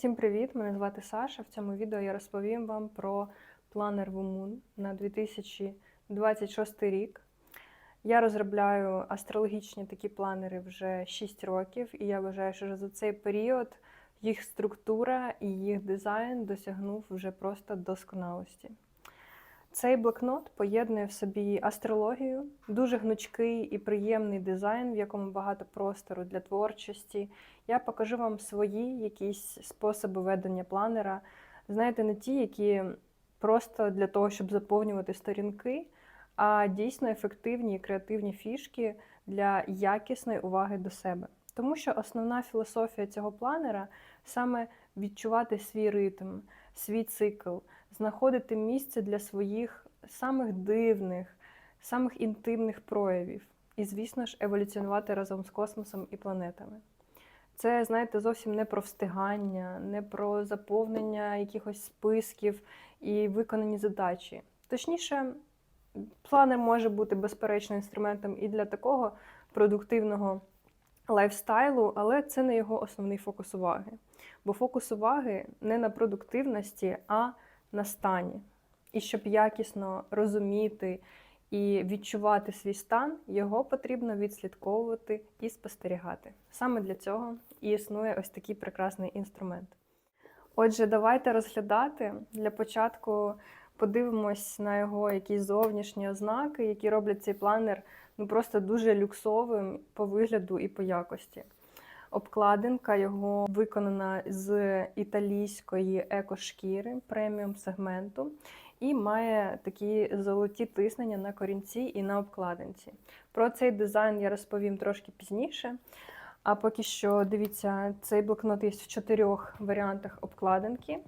Всім привіт! Мене звати Саша. В цьому відео я розповім вам про планер Вумун на 2026 рік. Я розробляю астрологічні такі планери вже 6 років, і я вважаю, що за цей період їх структура і їх дизайн досягнув вже просто досконалості. Цей блокнот поєднує в собі астрологію, дуже гнучкий і приємний дизайн, в якому багато простору для творчості. Я покажу вам свої якісь способи ведення планера. Знаєте, не ті, які просто для того, щоб заповнювати сторінки, а дійсно ефективні і креативні фішки для якісної уваги до себе. Тому що основна філософія цього планера саме відчувати свій ритм, свій цикл, знаходити місце для своїх самих дивних, самих інтимних проявів. І, звісно ж, еволюціонувати разом з космосом і планетами. Це, знаєте, зовсім не про встигання, не про заповнення якихось списків і виконані задачі. Точніше, планер може бути безперечно інструментом і для такого продуктивного лайфстайлу, але це не його основний фокус уваги. Бо фокус уваги не на продуктивності, а на стані. І щоб якісно розуміти і відчувати свій стан, його потрібно відслідковувати і спостерігати. Саме для цього і існує ось такий прекрасний інструмент. Отже, давайте розглядати. Для початку подивимось на його якісь зовнішні ознаки, які роблять цей планер ну, просто дуже люксовим по вигляду і по якості. Обкладинка його виконана з італійської екошкіри преміум сегменту і має такі золоті тиснення на корінці і на обкладинці. Про цей дизайн я розповім трошки пізніше. А поки що, дивіться, цей блокнот є в чотирьох варіантах обкладинки.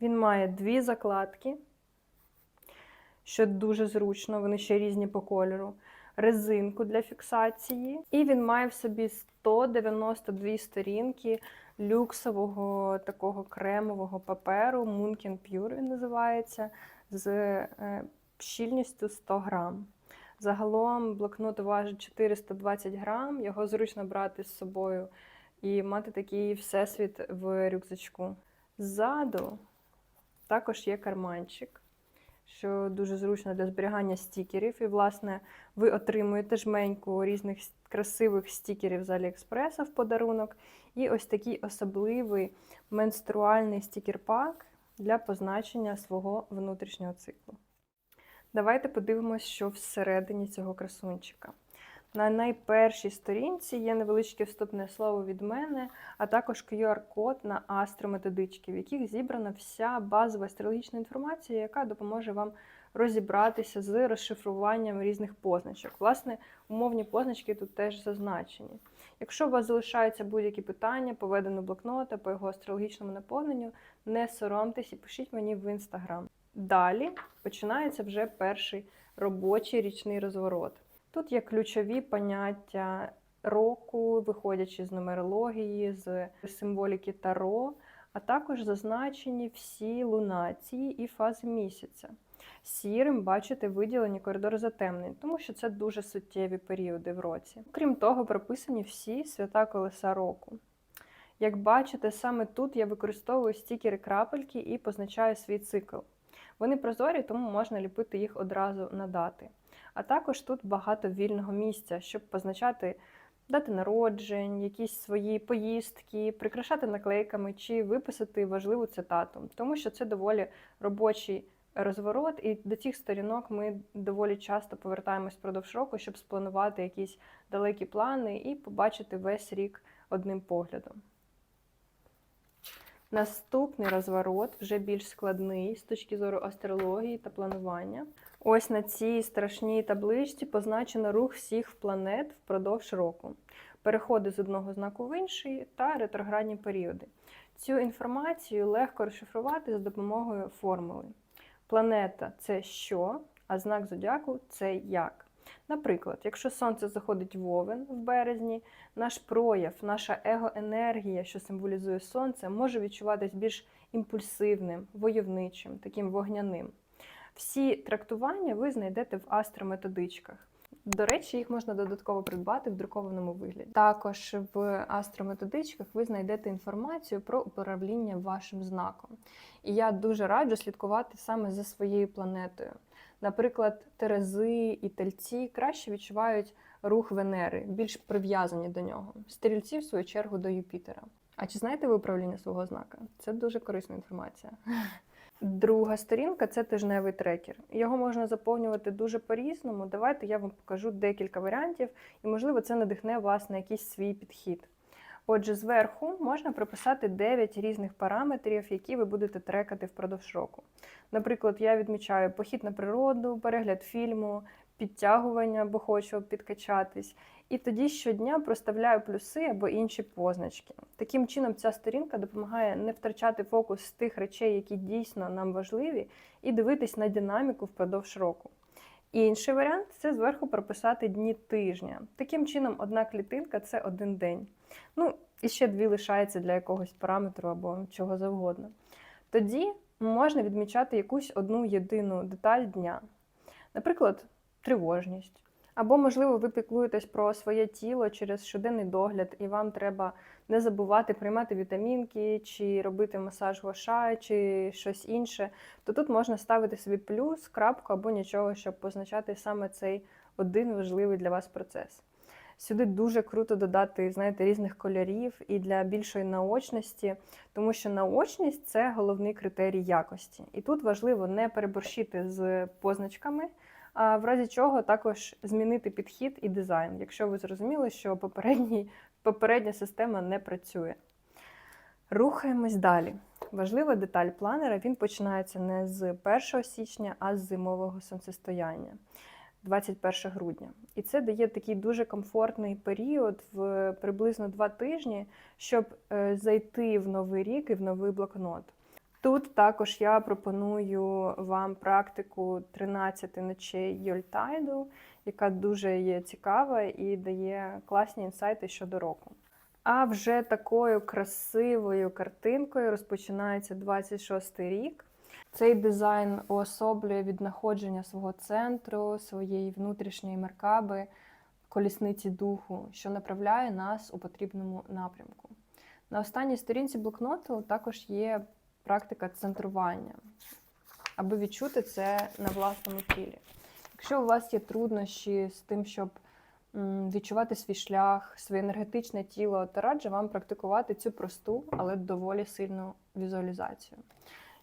Він має дві закладки, що дуже зручно, вони ще різні по кольору. Резинку для фіксації, і він має в собі 192 сторінки люксового такого кремового паперу. Munkin Pure він називається, з е, щільністю 100 грам. Загалом блокнот важить 420 грам, його зручно брати з собою і мати такий всесвіт в рюкзачку. Ззаду також є карманчик, що дуже зручно для зберігання стікерів. І, власне, ви отримуєте жменьку різних красивих стікерів з Аліекспреса в подарунок. І ось такий особливий менструальний стікер-пак для позначення свого внутрішнього циклу. Давайте подивимось, що всередині цього красунчика. На найпершій сторінці є невеличке вступне слово від мене, а також QR-код на астрометодички, в яких зібрана вся базова астрологічна інформація, яка допоможе вам розібратися з розшифруванням різних позначок. Власне, умовні позначки тут теж зазначені. Якщо у вас залишаються будь-які питання по блокнота, по його астрологічному наповненню, не соромтесь і пишіть мені в інстаграм. Далі починається вже перший робочий річний розворот. Тут є ключові поняття року, виходячи з нумерології, з символіки Таро, а також зазначені всі лунації і фази місяця. Сірим бачите виділені коридори затемнень, тому що це дуже суттєві періоди в році. Крім того, прописані всі свята колеса року. Як бачите, саме тут я використовую стікери крапельки і позначаю свій цикл. Вони прозорі, тому можна ліпити їх одразу на дати. А також тут багато вільного місця, щоб позначати дати народжень, якісь свої поїздки, прикрашати наклейками чи виписати важливу цитату, тому що це доволі робочий розворот, і до цих сторінок ми доволі часто повертаємось впродовж року, щоб спланувати якісь далекі плани і побачити весь рік одним поглядом. Наступний розворот вже більш складний з точки зору астрології та планування. Ось на цій страшній табличці позначено рух всіх планет впродовж року, переходи з одного знаку в інший та ретроградні періоди. Цю інформацію легко розшифрувати за допомогою формули. Планета це що, а знак зодіаку це як. Наприклад, якщо сонце заходить в овен в березні, наш прояв, наша егоенергія, що символізує сонце, може відчуватись більш імпульсивним, войовничим, таким вогняним. Всі трактування ви знайдете в астрометодичках. До речі, їх можна додатково придбати в друкованому вигляді. Також в астрометодичках ви знайдете інформацію про управління вашим знаком. І я дуже раджу слідкувати саме за своєю планетою. Наприклад, Терези і тельці краще відчувають рух Венери, більш прив'язані до нього. Стрільці, в свою чергу, до Юпітера. А чи знаєте ви управління свого знака? Це дуже корисна інформація. Друга сторінка це тижневий трекер. Його можна заповнювати дуже по-різному. Давайте я вам покажу декілька варіантів, і, можливо, це надихне вас на якийсь свій підхід. Отже, зверху можна прописати 9 різних параметрів, які ви будете трекати впродовж року. Наприклад, я відмічаю похід на природу, перегляд фільму, підтягування, бо хочу підкачатись. І тоді щодня проставляю плюси або інші позначки. Таким чином, ця сторінка допомагає не втрачати фокус з тих речей, які дійсно нам важливі, і дивитись на динаміку впродовж року. Інший варіант це зверху прописати дні тижня. Таким чином, одна клітинка це один день. Ну, і ще дві лишається для якогось параметру або чого завгодно. Тоді можна відмічати якусь одну єдину деталь дня. Наприклад, тривожність. Або, можливо, ви піклуєтесь про своє тіло через щоденний догляд, і вам треба не забувати приймати вітамінки, чи робити масаж гоша, чи щось інше, то тут можна ставити собі плюс, крапку або нічого, щоб позначати саме цей один важливий для вас процес. Сюди дуже круто додати, знаєте, різних кольорів і для більшої наочності, тому що наочність це головний критерій якості. І тут важливо не переборщити з позначками. А в разі чого також змінити підхід і дизайн, якщо ви зрозуміли, що попередня система не працює. Рухаємось далі. Важлива деталь планера він починається не з 1 січня, а з зимового сонцестояння 21 грудня. І це дає такий дуже комфортний період в приблизно два тижні, щоб е, зайти в новий рік і в новий блокнот. Тут також я пропоную вам практику 13 ночей Йольтайду, яка дуже є цікава і дає класні інсайти щодо року. А вже такою красивою картинкою розпочинається 26-й рік. Цей дизайн уособлює віднаходження свого центру, своєї внутрішньої меркаби, колісниці духу, що направляє нас у потрібному напрямку. На останній сторінці блокноту також є практика центрування, аби відчути це на власному тілі. Якщо у вас є труднощі з тим, щоб відчувати свій шлях, своє енергетичне тіло, то раджу вам практикувати цю просту, але доволі сильну візуалізацію.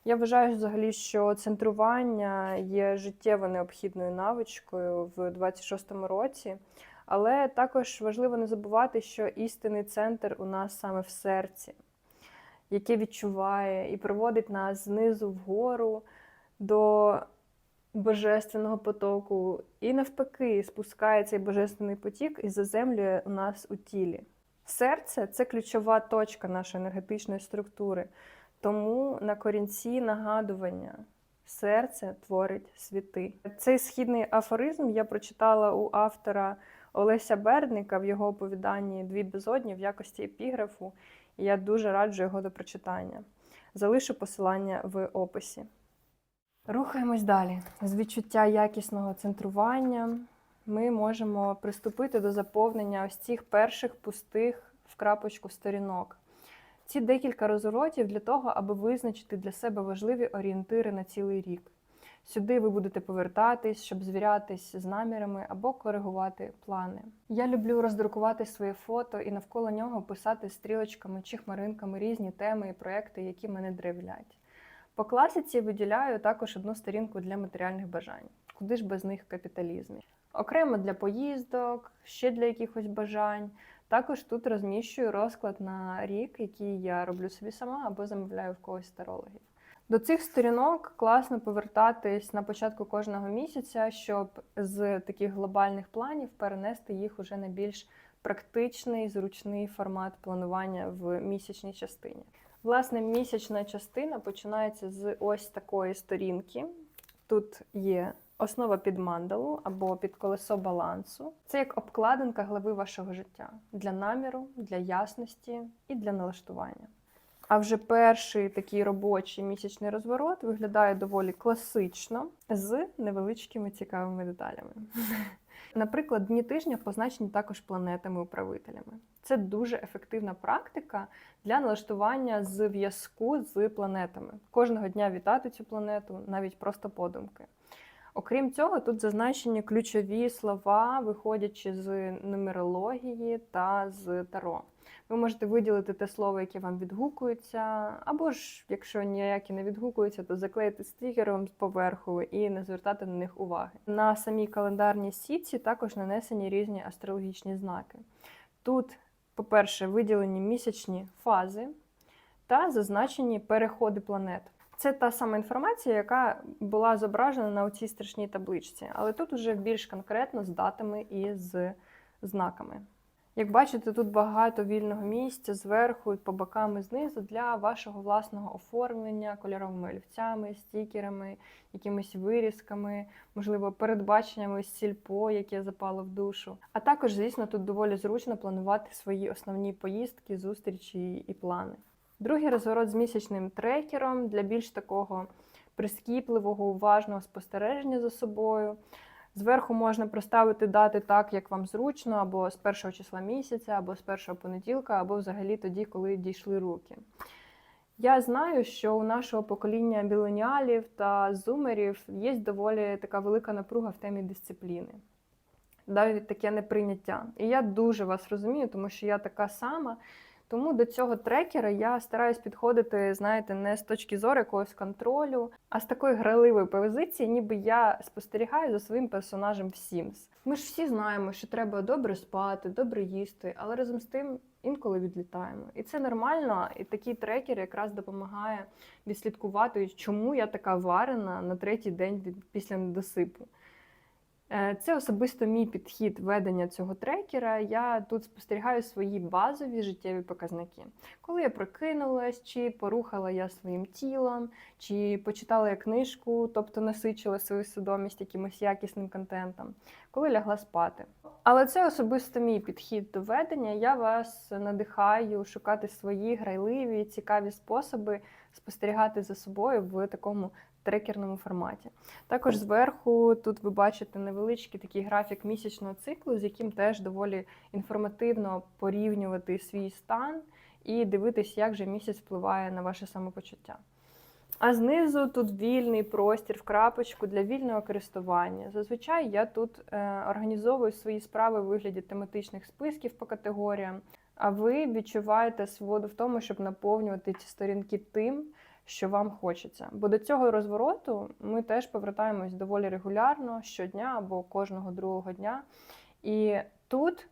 Я вважаю взагалі, що центрування є життєво необхідною навичкою в 26-му році, але також важливо не забувати, що істинний центр у нас саме в серці яке відчуває і приводить нас знизу вгору до божественного потоку, і навпаки, спускає цей божественний потік і заземлює у нас у тілі. Серце це ключова точка нашої енергетичної структури, тому на корінці нагадування. Серце творить світи. Цей східний афоризм я прочитала у автора Олеся Бердника в його оповіданні Дві безодні в якості епіграфу я дуже раджу його до прочитання. Залишу посилання в описі. Рухаємось далі. З відчуття якісного центрування ми можемо приступити до заповнення ось цих перших пустих в крапочку сторінок. Ці декілька розворотів для того, аби визначити для себе важливі орієнтири на цілий рік. Сюди ви будете повертатись, щоб звірятись з намірами або коригувати плани. Я люблю роздрукувати своє фото і навколо нього писати стрілочками чи хмаринками різні теми і проекти, які мене древлять. По класиці виділяю також одну сторінку для матеріальних бажань, куди ж без них в капіталізмі. Окремо для поїздок, ще для якихось бажань. Також тут розміщую розклад на рік, який я роблю собі сама або замовляю в когось старологів. До цих сторінок класно повертатись на початку кожного місяця, щоб з таких глобальних планів перенести їх уже на більш практичний, зручний формат планування в місячній частині. Власне, місячна частина починається з ось такої сторінки. Тут є основа під мандалу або під колесо балансу. Це як обкладинка глави вашого життя для наміру, для ясності і для налаштування. А вже перший такий робочий місячний розворот виглядає доволі класично з невеличкими цікавими деталями. Наприклад, дні тижня позначені також планетами-управителями. Це дуже ефективна практика для налаштування зв'язку з планетами. Кожного дня вітати цю планету, навіть просто подумки. Окрім цього, тут зазначені ключові слова, виходячи з нумерології та з таро. Ви можете виділити те слово, яке вам відгукується, або ж, якщо ніякі не відгукуються, то заклеїти стікером поверху і не звертати на них уваги. На самій календарній сітці також нанесені різні астрологічні знаки. Тут, по-перше, виділені місячні фази та зазначені переходи планет. Це та сама інформація, яка була зображена на цій страшній табличці, але тут уже більш конкретно з датами і з знаками. Як бачите, тут багато вільного місця зверху і по бокам і знизу для вашого власного оформлення кольоровими олівцями, стікерами, якимись вирізками, можливо, передбаченнями сільпо, яке запало в душу. А також, звісно, тут доволі зручно планувати свої основні поїздки, зустрічі і плани. Другий розворот з місячним трекером для більш такого прискіпливого, уважного спостереження за собою. Зверху можна проставити дати так, як вам зручно, або з першого числа місяця, або з першого понеділка, або взагалі тоді, коли дійшли руки. Я знаю, що у нашого покоління біленіалів та зумерів є доволі така велика напруга в темі дисципліни. Навіть таке неприйняття. І я дуже вас розумію, тому що я така сама. Тому до цього трекера я стараюсь підходити, знаєте, не з точки зору якогось контролю, а з такої граливої позиції, ніби я спостерігаю за своїм персонажем в Sims. Ми ж всі знаємо, що треба добре спати, добре їсти, але разом з тим інколи відлітаємо. І це нормально, і такий трекер якраз допомагає відслідкувати, чому я така варена на третій день після недосипу. Е, Це особисто мій підхід ведення цього трекера. Я тут спостерігаю свої базові життєві показники. Коли я прокинулась, чи порухала я своїм тілом, чи почитала я книжку, тобто насичила свою свідомість якимось якісним контентом, коли лягла спати. Але це особисто мій підхід до ведення. Я вас надихаю шукати свої грайливі, цікаві способи спостерігати за собою в такому трекерному форматі. Також зверху тут ви бачите невеличкий такий графік місячного циклу, з яким теж доволі інформативно порівнювати свій стан і дивитись, як же місяць впливає на ваше самопочуття. А знизу тут вільний простір в крапочку для вільного користування. Зазвичай я тут е, організовую свої справи у вигляді тематичних списків по категоріям, а ви відчуваєте свободу в тому, щоб наповнювати ці сторінки тим, що вам хочеться. Бо до цього розвороту ми теж повертаємось доволі регулярно щодня або кожного другого дня. І тут,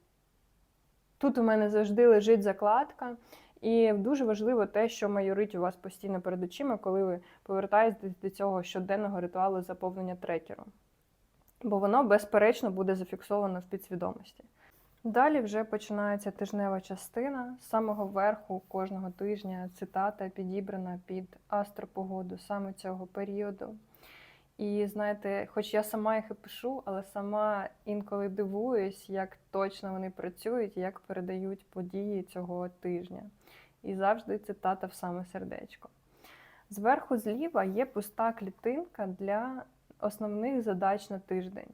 тут у мене завжди лежить закладка. І дуже важливо те, що майорить у вас постійно перед очима, коли ви повертаєтесь до цього щоденного ритуалу заповнення трекеру. Бо воно, безперечно, буде зафіксовано в підсвідомості. Далі вже починається тижнева частина. З самого верху кожного тижня цитата підібрана під астропогоду саме цього періоду. І знаєте, хоч я сама їх і пишу, але сама інколи дивуюсь, як точно вони працюють як передають події цього тижня. І завжди цитата в саме сердечко. Зверху зліва є пуста клітинка для основних задач на тиждень.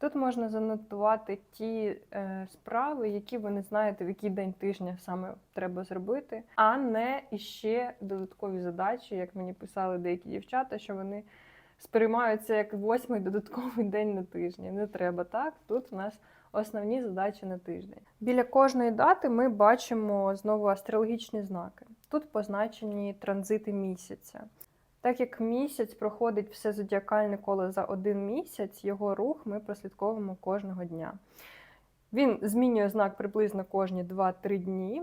Тут можна занотувати ті е, справи, які ви не знаєте, в який день тижня саме треба зробити, а не іще додаткові задачі, як мені писали деякі дівчата, що вони сприймаються як восьмий додатковий день на тижні. Не треба так. Тут у нас основні задачі на тиждень. Біля кожної дати ми бачимо знову астрологічні знаки. Тут позначені транзити місяця. Так як місяць проходить все зодіакальне коло за один місяць, його рух ми прослідковуємо кожного дня. Він змінює знак приблизно кожні 2-3 дні,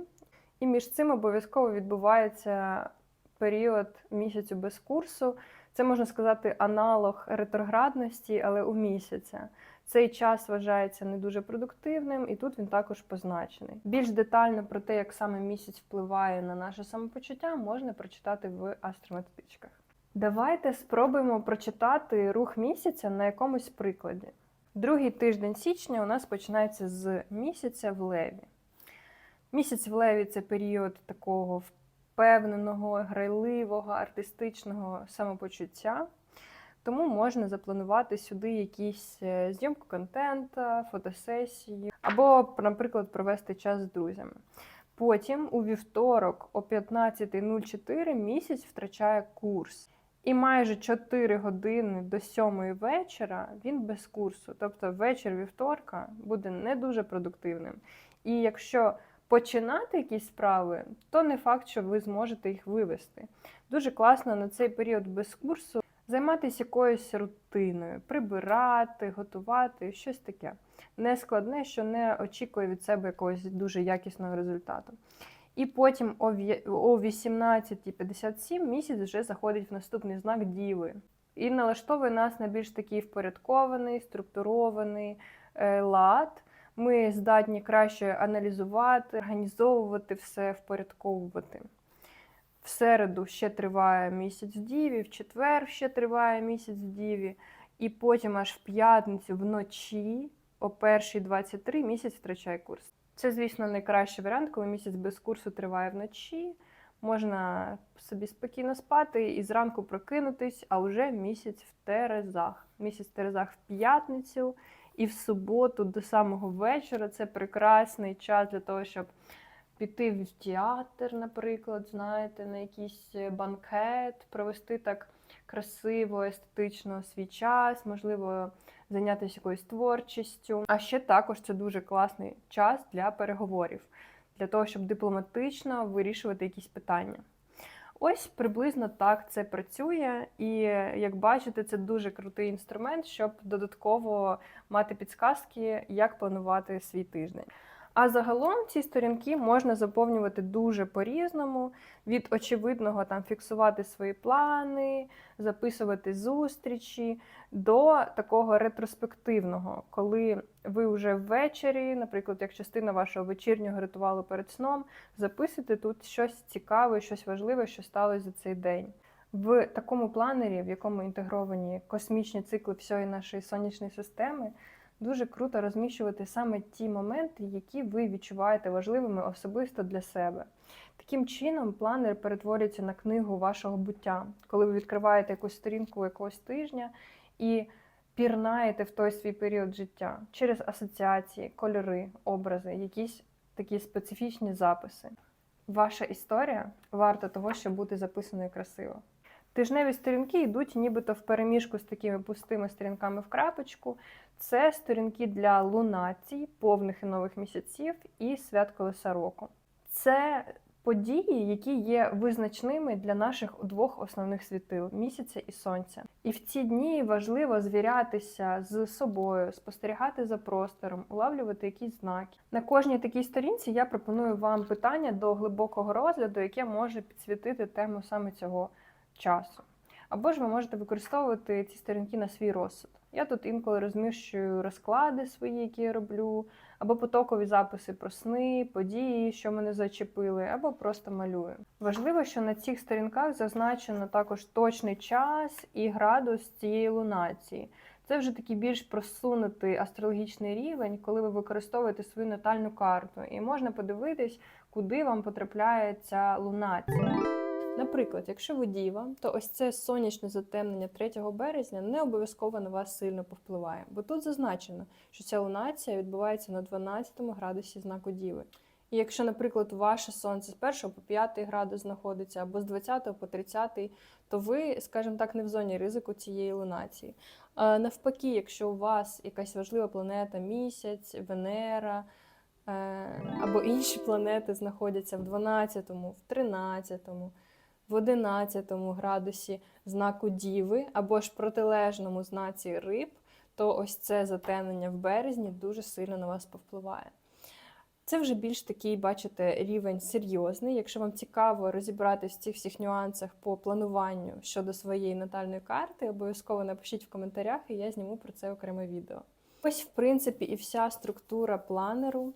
і між цим обов'язково відбувається період місяцю без курсу. Це можна сказати аналог ретроградності, але у місяця. Цей час вважається не дуже продуктивним, і тут він також позначений. Більш детально про те, як саме місяць впливає на наше самопочуття, можна прочитати в астрометодичках. Давайте спробуємо прочитати рух місяця на якомусь прикладі. Другий тиждень січня у нас починається з місяця в леві. Місяць в леві це період такого впевненого, грайливого, артистичного самопочуття, Тому можна запланувати сюди якісь е, зйомку контенту, фотосесії, або, наприклад, провести час з друзями. Потім у вівторок о 15.04 місяць втрачає курс. І майже 4 години до 7 вечора він без курсу. Тобто вечір вівторка буде не дуже продуктивним. І якщо починати якісь справи, то не факт, що ви зможете їх вивести. Дуже класно на цей період без курсу займатися якоюсь рутиною, прибирати, готувати, щось таке. Не складне, що не очікує від себе якогось дуже якісного результату. І потім о 18.57 місяць вже заходить в наступний знак Діви. І налаштовує нас на більш такий впорядкований, структурований е, лад. Ми здатні краще аналізувати, організовувати все, впорядковувати. В середу ще триває місяць Діві, в четвер ще триває місяць Діві, і потім аж в п'ятницю вночі о 1.23 місяць втрачає курс. Це, звісно, найкращий варіант, коли місяць без курсу триває вночі. Можна собі спокійно спати і зранку прокинутись, а вже місяць в Терезах. Місяць в Терезах в п'ятницю і в суботу до самого вечора. Це прекрасний час для того, щоб піти в театр, наприклад, знаєте, на якийсь банкет, провести так красиво, естетично свій час, можливо, зайнятися якоюсь творчістю. А ще також це дуже класний час для переговорів, для того, щоб дипломатично вирішувати якісь питання. Ось приблизно так це працює, і як бачите, це дуже крутий інструмент, щоб додатково мати підсказки, як планувати свій тиждень. А загалом ці сторінки можна заповнювати дуже по-різному. Від очевидного там фіксувати свої плани, записувати зустрічі, до такого ретроспективного, коли ви вже ввечері, наприклад, як частина вашого вечірнього ритуалу перед сном, записуєте тут щось цікаве, щось важливе, що сталося за цей день. В такому планері, в якому інтегровані космічні цикли всієї нашої сонячної системи, дуже круто розміщувати саме ті моменти, які ви відчуваєте важливими особисто для себе. Таким чином, планер перетворюється на книгу вашого буття, коли ви відкриваєте якусь сторінку якогось тижня і пірнаєте в той свій період життя через асоціації, кольори, образи, якісь такі специфічні записи. Ваша історія варта того, щоб бути записаною красиво. Тижневі сторінки йдуть нібито в переміжку з такими пустими сторінками в крапочку. Це сторінки для лунацій, повних і нових місяців і свят колеса року. Це події, які є визначними для наших двох основних світил місяця і сонця. І в ці дні важливо звірятися з собою, спостерігати за простором, улавлювати якісь знаки. На кожній такій сторінці я пропоную вам питання до глибокого розгляду, яке може підсвітити тему саме цього часу. Або ж ви можете використовувати ці сторінки на свій розсуд. Я тут інколи розміщую розклади свої, які я роблю, або потокові записи про сни, події, що мене зачепили, або просто малюю. Важливо, що на цих сторінках зазначено також точний час і градус цієї лунації. Це вже такий більш просунутий астрологічний рівень, коли ви використовуєте свою натальну карту, і можна подивитись, куди вам потрапляє ця лунація. Наприклад, якщо ви діва, то ось це сонячне затемнення 3 березня не обов'язково на вас сильно повпливає, бо тут зазначено, що ця лунація відбувається на 12 градусі знаку Діви. І якщо, наприклад, ваше сонце з 1 по 5 градус знаходиться, або з 20 по 30, то ви, скажімо так, не в зоні ризику цієї лунації. Навпаки, якщо у вас якась важлива планета, місяць, Венера е, або інші планети знаходяться в 12, в 13, в 11 градусі знаку Діви або ж протилежному знаці риб, то ось це затемнення в березні дуже сильно на вас повпливає. Це вже більш такий, бачите, рівень серйозний. Якщо вам цікаво розібратися в цих всіх нюансах по плануванню щодо своєї натальної карти, обов'язково напишіть в коментарях, і я зніму про це окреме відео. Ось, в принципі, і вся структура планеру,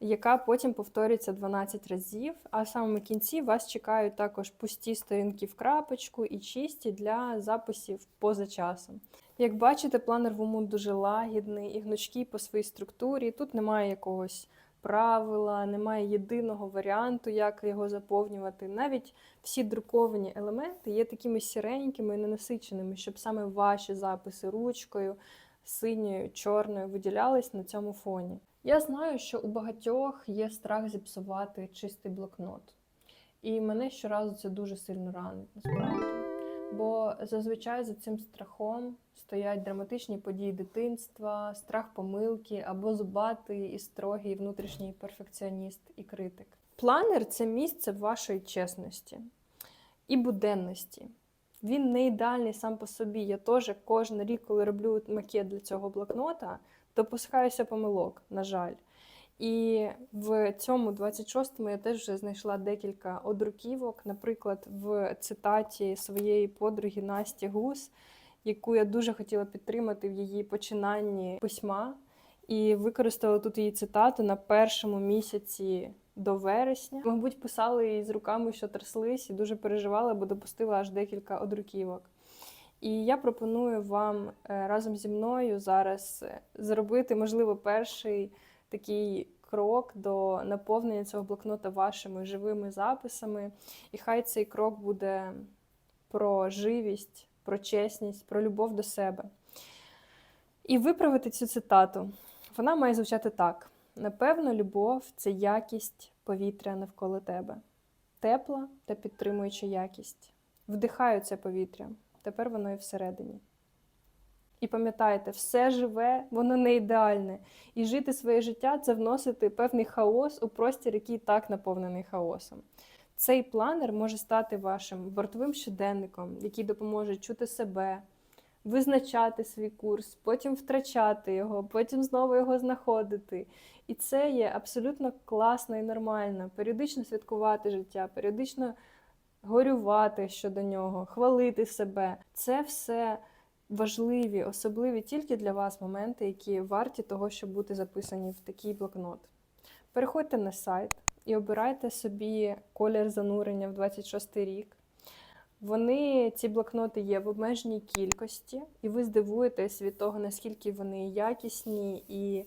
яка потім повторюється 12 разів. А в самому кінці вас чекають також пусті сторінки в крапочку і чисті для записів поза часом. Як бачите, планер Вумун дуже лагідний і гнучкий по своїй структурі. Тут немає якогось правила, немає єдиного варіанту, як його заповнювати. Навіть всі друковані елементи є такими сіренькими і ненасиченими, щоб саме ваші записи ручкою, синьою, чорною виділялись на цьому фоні. Я знаю, що у багатьох є страх зіпсувати чистий блокнот. І мене щоразу це дуже сильно ранить, насправді. Бо зазвичай за цим страхом стоять драматичні події дитинства, страх помилки або зубатий і строгий внутрішній перфекціоніст і критик. Планер це місце вашої чесності і буденності. Він не ідеальний сам по собі. Я теж кожен рік, коли роблю макет для цього блокнота, допускаюся помилок, на жаль. І в цьому 26-му я теж вже знайшла декілька одруківок, наприклад, в цитаті своєї подруги Насті Гус, яку я дуже хотіла підтримати в її починанні письма, і використала тут її цитату на першому місяці до вересня. Мабуть, писала її з руками, що тряслись, і дуже переживала, бо допустила аж декілька одруківок. І я пропоную вам е, разом зі мною зараз е, зробити, можливо, перший такий крок до наповнення цього блокнота вашими живими записами. І хай цей крок буде про живість, про чесність, про любов до себе. І виправити цю цитату. Вона має звучати так: напевно, любов це якість повітря навколо тебе, тепла та підтримуюча якість. Вдихаю це повітря, тепер воно і всередині. І пам'ятайте, все живе, воно не ідеальне. І жити своє життя це вносити певний хаос у простір, який так наповнений хаосом. Цей планер може стати вашим бортовим щоденником, який допоможе чути себе, визначати свій курс, потім втрачати його, потім знову його знаходити. І це є абсолютно класно і нормально. Періодично святкувати життя, періодично горювати щодо нього, хвалити себе. Це все важливі, особливі тільки для вас моменти, які варті того, щоб бути записані в такий блокнот. Переходьте на сайт і обирайте собі колір занурення в 26 рік. Вони, ці блокноти є в обмеженій кількості, і ви здивуєтесь від того, наскільки вони якісні і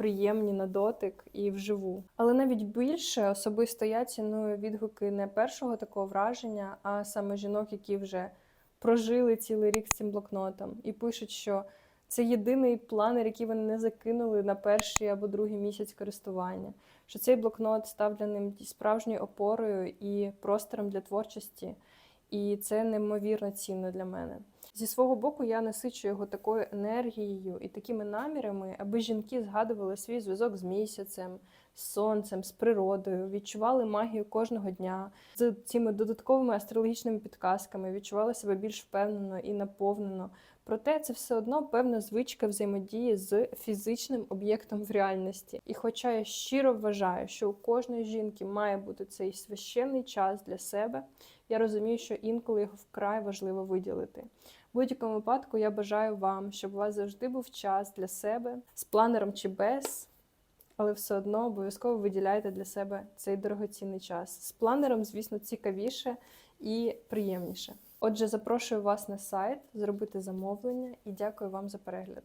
приємні на дотик і вживу. Але навіть більше особисто я ціную відгуки не першого такого враження, а саме жінок, які вже прожили цілий рік з цим блокнотом, і пишуть, що це єдиний планер, який вони не закинули на перший або другий місяць користування. Що цей блокнот став для ним справжньою опорою і простором для творчості, і це неймовірно цінно для мене. Зі свого боку, я насичу його такою енергією і такими намірами, аби жінки згадували свій зв'язок з місяцем, з сонцем, з природою, відчували магію кожного дня з цими додатковими астрологічними підказками, відчували себе більш впевнено і наповнено. Проте це все одно певна звичка взаємодії з фізичним об'єктом в реальності. І хоча я щиро вважаю, що у кожної жінки має бути цей священний час для себе, я розумію, що інколи його вкрай важливо виділити. В будь-якому випадку я бажаю вам, щоб у вас завжди був час для себе з планером чи без, але все одно обов'язково виділяйте для себе цей дорогоцінний час. З планером, звісно, цікавіше і приємніше. Отже, запрошую вас на сайт, зробити замовлення і дякую вам за перегляд.